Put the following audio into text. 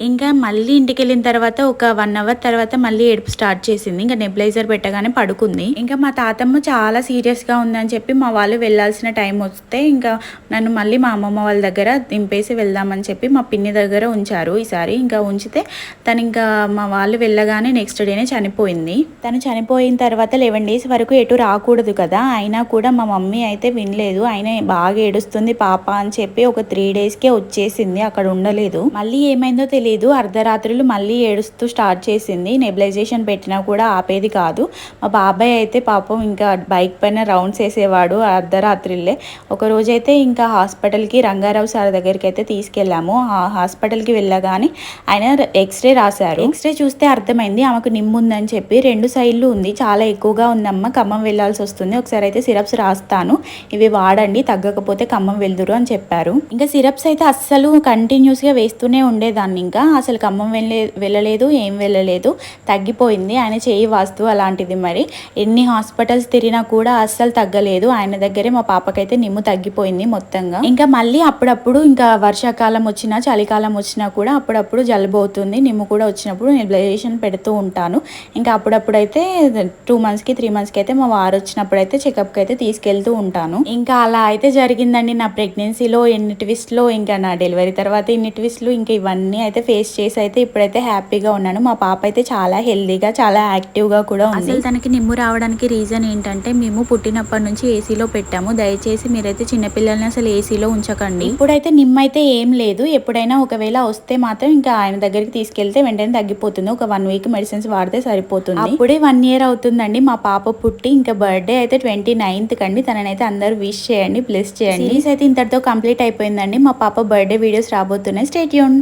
ఇంకా మళ్ళీ ఇంటికి వెళ్ళిన తర్వాత ఒక వన్ అవర్ తర్వాత మళ్ళీ ఏడుపు స్టార్ట్ చేసింది. ఇంకా నెబిలైజర్ పెట్టగానే పడుకుంది. ఇంకా మా తాతమ్మ చాలా సీరియస్గా ఉందని చెప్పి మా వాళ్ళు వెళ్ళాల్సిన టైం వస్తే ఇంకా నన్ను మళ్ళీ మా అమ్మమ్మ వాళ్ళ దగ్గర దింపేసి వెళ్దామని చెప్పి మా పిన్ని దగ్గర ఉంచారు ఈసారి. ఇంకా ఉంచితే తను ఇంకా మా వాళ్ళు వెళ్ళగానే నెక్స్ట్ డేనే చనిపోయింది. తను చనిపోయిన తర్వాత లెవెన్ డేస్ వరకు ఎటు రాకూడదు కదా. అయినా కూడా మా మమ్మీ అయితే వినలేదు. ఆయన బాగా ఏడుస్తుంది పాప అని చెప్పి ఒక త్రీ డేస్కే వచ్చేసింది. అక్కడ ఉండలేదు. మళ్ళీ ఏమైందో తెలియదు అర్ధరాత్రులు మళ్ళీ ఏడుస్తూ స్టార్ట్ చేసింది. నెబిలైజేషన్ పెట్టినా కూడా ఆపేది కాదు. మా బాబాయ్ అయితే పాపం ఇంకా బైక్ పైన రౌండ్స్ వేసేవాడు అర్ధరాత్రిలే ఒకరోజైతే ఇంకా హాస్పిటల్కి రంగారావు సార్ దగ్గరికి అయితే తీసుకెళ్ళాము. ఆ హాస్పిటల్కి వెళ్ళగానే ఆయన ఎక్స్రే రాశారు. ఎక్స్రే చూస్తే అర్థమైంది ఆమెకు నిమ్ము ఉందని చెప్పి రెండు సైడ్లు ఉంది. చాలా ఎక్కువగా ఉందమ్మ ఖమ్మం వెళ్ళాల్సి వస్తుంది. ఒకసారి అయితే సిరప్స్ రాస్తాను. ఇవి వాడండి తగ్గకపోతే ఖమ్మం వెళ్దురు అని చెప్పారు. ఇంకా సిరప్స్ అయితే అస్సలు కంటిన్యూస్గా వేస్తూనే ఉండేదాన్ని. ఇంకా అసలు ఖమ్మం వెళ్ళే వెళ్ళలేదు ఏం వెళ్ళలేదు తగ్గిపోయింది. ఆయన చేయి వాస్తు అలాంటిది మరి. ఎన్ని హాస్పిటల్స్ తిరిగినా కూడా అస్సలు తగ్గలేదు. ఆయన దగ్గరే మా పాపకైతే నిమ్ము తగ్గిపోయింది మొత్తంగా. ఇంకా మళ్ళీ అప్పుడప్పుడు ఇంకా వర్షాకాలం వచ్చినా చలికాలం వచ్చినా కూడా అప్పుడప్పుడు జలుబు అవుతుంది నిమ్ము కూడా వచ్చినప్పుడు నేను బ్లడేషన్ పెడుతూ ఉంటాను. ఇంకా అప్పుడప్పుడు అయితే టూ మంత్స్కి త్రీ మంత్స్కి అయితే మా వారు వచ్చినప్పుడు అయితే చెకప్కి అయితే తీసుకెళ్తూ ఉంటాను. ఇంకా అలా అయితే జరిగిందండి నా ప్రెగ్నెన్సీలో ఎన్ని ట్విస్ట్లో ఇంకా నా డెలివరీ తర్వాత ఇన్ని ట్విస్ట్లు ఇంకా ఇవన్నీ అయితే ఫేస్ చేసి అయితే ఇప్పుడైతే హ్యాపీగా ఉన్నాను. మా పాప అయితే చాలా హెల్దీగా చాలా యాక్టివ్గా కూడా ఉంది. అసలు తనకి నిమ్ము రావడానికి రీజన్ ఏంటంటే మేము పుట్టినప్పటి నుంచి ఏసీలో పెట్టాము. దయచేసి మీరైతే చిన్నపిల్లల్ని అసలు ఏసీలో ఉంచకండి. ఇప్పుడైతే నిమ్మ అయితే ఏం లేదు. ఎప్పుడైనా ఒకవేళ వస్తే మాత్రం ఇంకా ఆయన దగ్గరికి తీసుకెళ్తే వెంటనే తగ్గిపోతుంది. ఒక వన్ వీక్ మెడిసిన్స్ వాడితే సరిపోతుంది. అప్పుడే వన్ ఇయర్ అవుతుందండి. మా పాప పుట్టి ఇంకా బర్త్డే అయితే ట్వంటీ నైన్త్ కండి. తననైతే అందరూ విష్ చేయండి బ్లెస్ చేయండి. సిరీస్ అయితే ఇంతటితో కంప్లీట్ అయిపోయిందండి. మా పాప బర్త్డే వీడియోస్ రాబోతున్నాయి. స్టేట్ యూన్